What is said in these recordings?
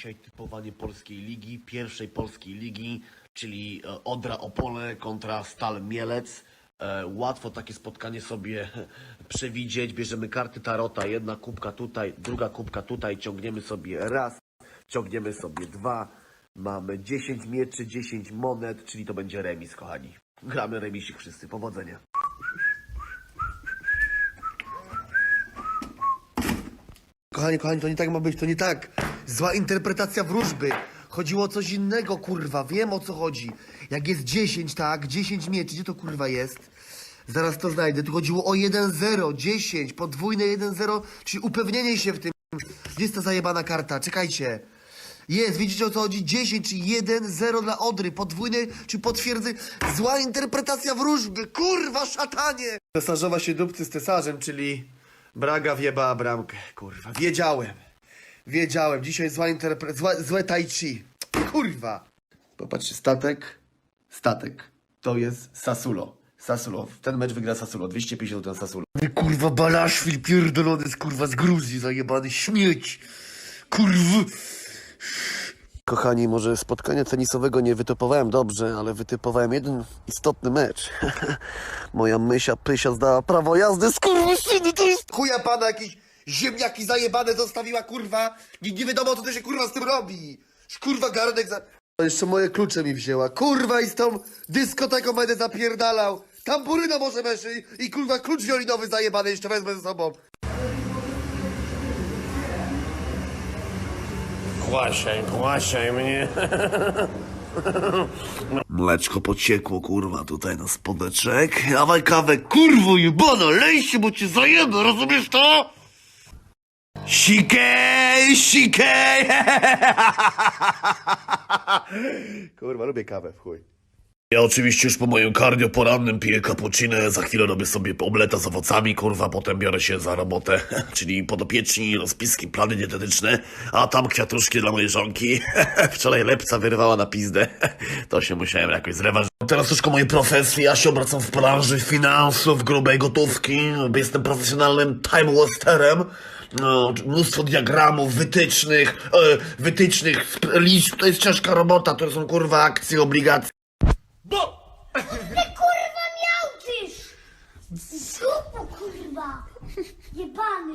dzisiaj typowanie polskiej ligi, pierwszej polskiej ligi, czyli e, Odra Opole kontra Stal Mielec. E, Łatwo takie spotkanie sobie przewidzieć. Bierzemy karty tarota, jedna kubka tutaj, druga kubka tutaj, ciągniemy sobie raz, ciągniemy sobie dwa. Mamy 10 mieczy, 10 monet, czyli to będzie remis, kochani. Gramy remisik wszyscy, powodzenia. Kochani, kochani, to nie tak ma być, to nie tak. Zła interpretacja wróżby. Chodziło o coś innego, kurwa, wiem o co chodzi. Jak jest 10, tak, 10 mieczy, gdzie to kurwa jest? Zaraz to znajdę. Tu chodziło o 1-0, 10, podwójne 1-0, czyli upewnienie się w tym. Gdzie jest ta zajebana karta? Czekajcie. Jest, widzicie o co chodzi? 10, czyli 1-0 dla Odry, podwójne, czy potwierdzenie. Zła interpretacja wróżby, kurwa, szatanie! Cesarzowa się dupcy z cesarzem, czyli Braga wjebała bramkę, kurwa. Wiedziałem. Wiedziałem. Dzisiaj zła interpretacja, złe, złe tai chi. Kurwa. Popatrzcie, statek, statek. To jest Sasulo. Sasulo. Ten mecz wygra Sasulo. 250 ten Sasulo. Kurwa, Balaszwil pierdolony z kurwa z Gruzji, zajebany śmieć. Kurwa. Kochani, może spotkania tenisowego nie wytypowałem dobrze, ale wytypowałem jeden istotny mecz. Moja mysia Pysia zdała prawo jazdy, to jest... Chuja pana jakieś ziemniaki zajebane zostawiła, kurwa. Nie, nie wiadomo, co to się, kurwa, z tym robi. Kurwa, garnek za... Jeszcze moje klucze mi wzięła. Kurwa, i z tą dyskoteką będę zapierdalał. Tamburyna może i, i kurwa, klucz wiolinowy zajebany jeszcze wezmę ze sobą. Płaszaj, płaszaj mnie. Mleczko pociekło, kurwa, tutaj na spodeczek. Dawaj kawę, kurwo jebana, lej się, bo cię zajebę, rozumiesz to? Sikej, sikej! Kurwa, lubię kawę, w chuj. Ja oczywiście już po moim cardio porannym piję cappuccino, za chwilę robię sobie omeleta z owocami, kurwa, potem biorę się za robotę, czyli podopieczni, rozpiski, plany dietetyczne, a tam kwiatuszki dla mojej żonki. Wczoraj lepca wyrwała na pizdę, to się musiałem jakoś zrewanżować. Teraz troszkę mojej profesji, ja się obracam w branży finansów, grubej gotówki, jestem profesjonalnym time wasterem. No, mnóstwo diagramów, wytycznych, e, wytycznych, liczb, to jest ciężka robota, to są kurwa akcje, obligacje. Ty kurwa miałczysz! Zupu kurwa! Jebany!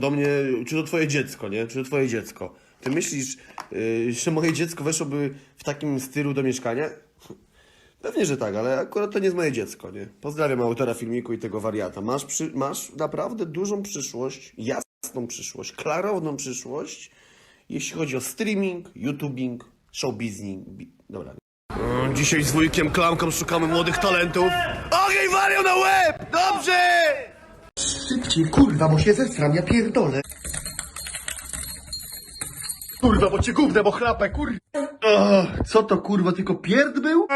Do mnie, czy to twoje dziecko, nie? Czy to twoje dziecko? Ty myślisz, yy, że moje dziecko weszłoby w takim stylu do mieszkania? Pewnie, że tak, ale akurat to nie jest moje dziecko, nie? Pozdrawiam autora filmiku i tego wariata. Masz, przy, masz naprawdę dużą przyszłość, jasną przyszłość, klarowną przyszłość, jeśli chodzi o streaming, youtubing, showbizning. bi- Dobra. Dzisiaj z wujkiem Klamką szukamy młodych talentów. Ogień warią na łeb! Dobrze! Szybciej, kurwa, bo się zesram, ja pierdolę. Kurwa, bo cię gównę, bo chlapę, kurwa. Co to, kurwa, tylko pierd był?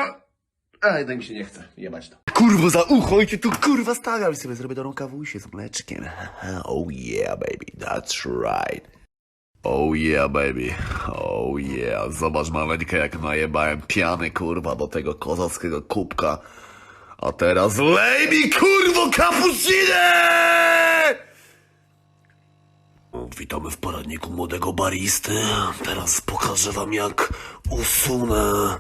A, jednak mi się nie chce, jebać to. Kurwa, za ucho i cię tu, kurwa, stawiam i sobie zrobię do rękawusie z mleczkiem. Oh yeah, baby, that's right. Oh yeah, baby. Oh yeah. Zobacz, maleńkę, jak najebałem piany, kurwa, do tego kozackiego kubka. A teraz lej mi, kurwo, kapucinę! Witamy w poradniku młodego baristy. Teraz pokażę wam, jak usunę...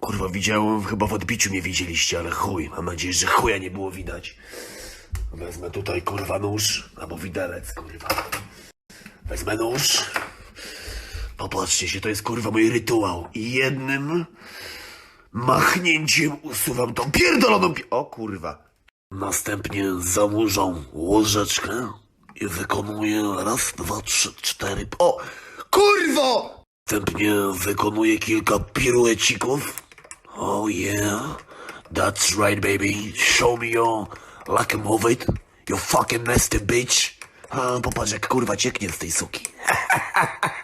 Kurwa, widziałem, chyba w odbiciu mnie widzieliście, ale chuj. Mam nadzieję, że chuja nie było widać. Wezmę tutaj, kurwa, nóż, albo widelec, kurwa. Wezmę nóż. Popatrzcie się, to jest kurwa mój rytuał. I jednym machnięciem usuwam tą pierdoloną pi- O kurwa. Następnie zanurzam łyżeczkę i wykonuję raz, dwa, trzy, cztery. O! Kurwo! Następnie wykonuję kilka piruecików. Oh yeah. That's right, baby. Show me your like move it. You fucking nasty bitch. A, popatrz jak kurwa cieknie z tej suki.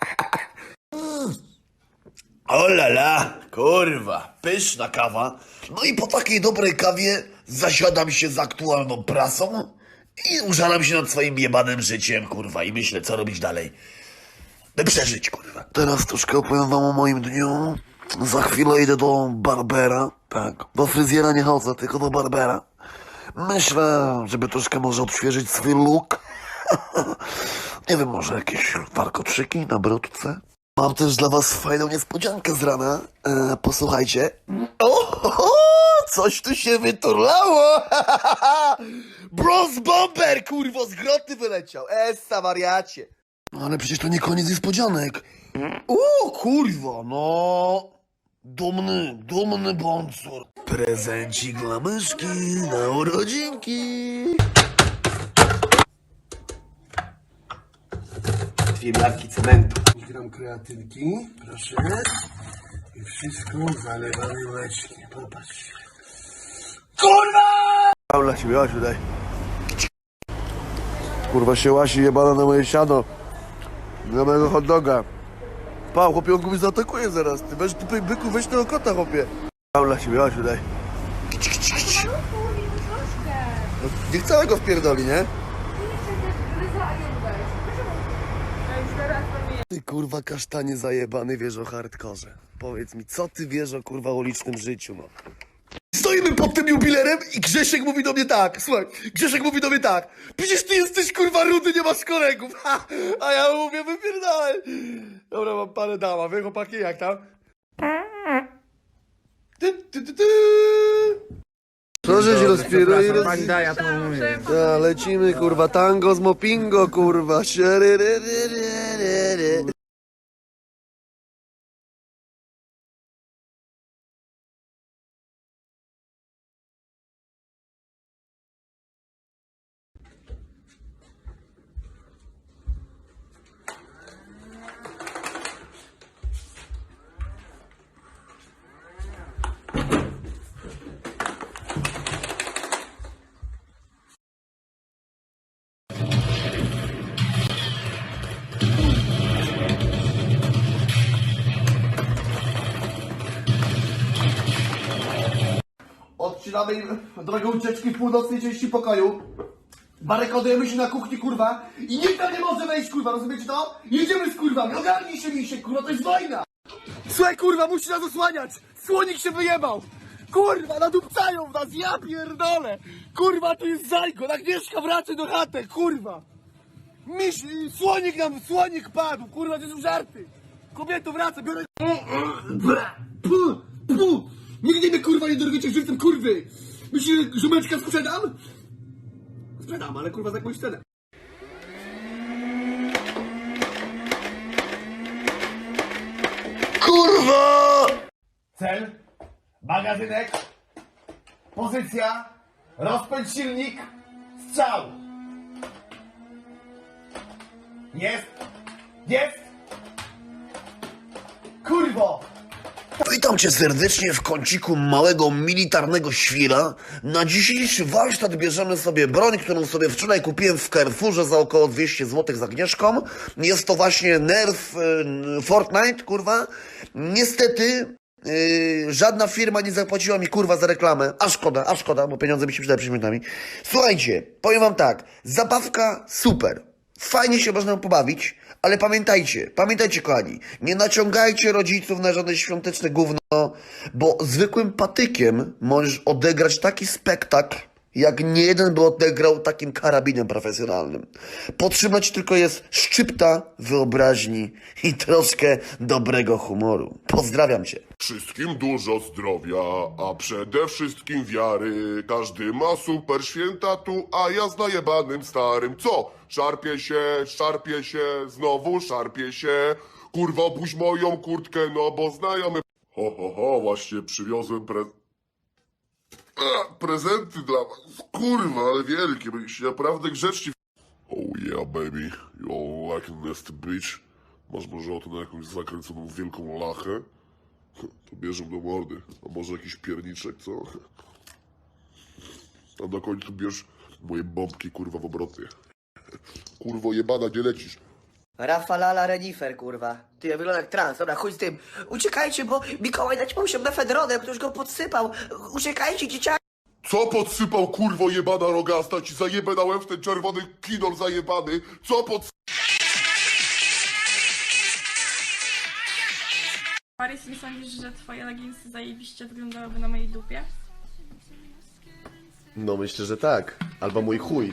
O la la, kurwa, pyszna kawa. No i po takiej dobrej kawie zasiadam się z aktualną prasą i użalam się nad swoim jebanym życiem, kurwa, i myślę, co robić dalej. By przeżyć, kurwa. Teraz troszkę opowiem wam o moim dniu. Za chwilę idę do Barbera. Tak, do fryzjera nie chodzę, tylko do Barbera. Myślę, żeby troszkę może odświeżyć swój look. nie wiem, może jakieś warkoczyki na bródce? Mam też dla was fajną niespodziankę z rana. E, posłuchajcie. O, ho, ho, coś tu się wyturlało. Bros Bomber, kurwo, z groty wyleciał. Essa, wariacie. Ale przecież to nie koniec niespodzianek. O, kurwa, no. Dumny, dumny bącur. Prezencik dla myszki na urodzinki. Dwie miarki cementu. Gram kreatynki, proszę. I wszystko zalewamy mleczkiem. Popatrz. Paula się miałaś tutaj. Kurwa się łasi jebana na moje siano. Na mojego hot doga. Pał, chłopie, on go mi zaatakuje zaraz. Ty weź, ty byku, weź tego kota, chłopie. Paula się miałaś tutaj. Kić. No, niech całego wpierdoli, nie? Ty kurwa kasztanie zajebany wiesz o hardkorze. Powiedz mi, co ty wiesz o kurwa ulicznym życiu, no? Stoimy pod tym jubilerem i Grzesiek mówi do mnie tak, słuchaj, Grzesiek mówi do mnie tak, przecież ty jesteś kurwa rudy, nie masz kolegów, ha! a ja mówię, wypierdalaj. Dobra, mam parę dama, wie chłopaki, jak tam? Ty, ty, ty, ty. Proszę się rozpierdoli, roz... Ja, lecimy, kurwa, tango z mopingo, kurwa. Odcinamy drogę ucieczki w północnej części pokoju. Barykadujemy się na kuchni, kurwa. I nikt tam nie może wejść, kurwa, rozumiecie to? Jedziemy z kurwami, ogarnij się mi się, kurwa, to jest wojna! Słuchaj, kurwa, musi nas osłaniać! Słonik się wyjebał! Kurwa, nadupcają w nas, ja pierdolę! Kurwa, tu jest Zajko, Agnieszka wracaj do chaty, kurwa! Miś, słonik nam, słonik padł, kurwa, to są żarty! Kobieto, wracaj, biorę... Pu, pu! Nigdy mnie, kurwa, nie dorwiecie żywcem, kurwy! Myślisz, że żumeczka sprzedam? Sprzedam, ale kurwa za jakąś cenę. Kurwa! Cel, magazynek, pozycja, rozpędź silnik, strzał! Jest! Jest! Kurwo! Witam cię serdecznie w kąciku małego militarnego świra. Na dzisiejszy warsztat bierzemy sobie broń, którą sobie wczoraj kupiłem w Carrefourze za około 200 zł z Agnieszką. Jest to właśnie Nerf y, Fortnite, kurwa. Niestety Yy, żadna firma nie zapłaciła mi kurwa za reklamę. A szkoda, a szkoda, bo pieniądze mi się przydały przed. Słuchajcie, powiem wam tak. Zabawka super. Fajnie się można pobawić, ale pamiętajcie, pamiętajcie kochani, nie naciągajcie rodziców na żadne świąteczne gówno, bo zwykłym patykiem możesz odegrać taki spektakl, jak nie jeden by odegrał takim karabinem profesjonalnym. Potrzebna ci tylko jest szczypta wyobraźni i troszkę dobrego humoru. Pozdrawiam cię. Wszystkim dużo zdrowia, a przede wszystkim wiary. Każdy ma super święta tu, a ja z najebanym starym. Co? Szarpie się, szarpie się, znowu szarpie się. Kurwa, opuść moją kurtkę, no bo znajomy... Ho, ho, ho, właśnie przywiozłem pre... A, prezenty dla was. Kurwa, ale wielkie, byliście naprawdę grzeczni. Oh yeah, baby, you all like a nasty bitch. Masz może ochotę na jakąś zakręconą wielką lachę? To bierzemy do mordy. A może jakiś pierniczek, co? A na końcu bierz moje bombki, kurwa, w obroty. Kurwo jebana, nie lecisz. Rafalala Renifer, kurwa. Ty, ja wyglądam jak trans. Dobra, chuj z tym. Uciekajcie, bo Mikołaj dać mu się mefedronem, ktoś go podsypał. Uciekajcie, dzieciaki. Co podsypał, kurwo jebana rogasta? Ci zajebę na łeb w ten czerwony kinol zajebany. Co pod... Paris, nie sądzisz, że twoje leginsy zajebiście wyglądałyby na mojej dupie? No myślę, że tak. Albo mój chuj.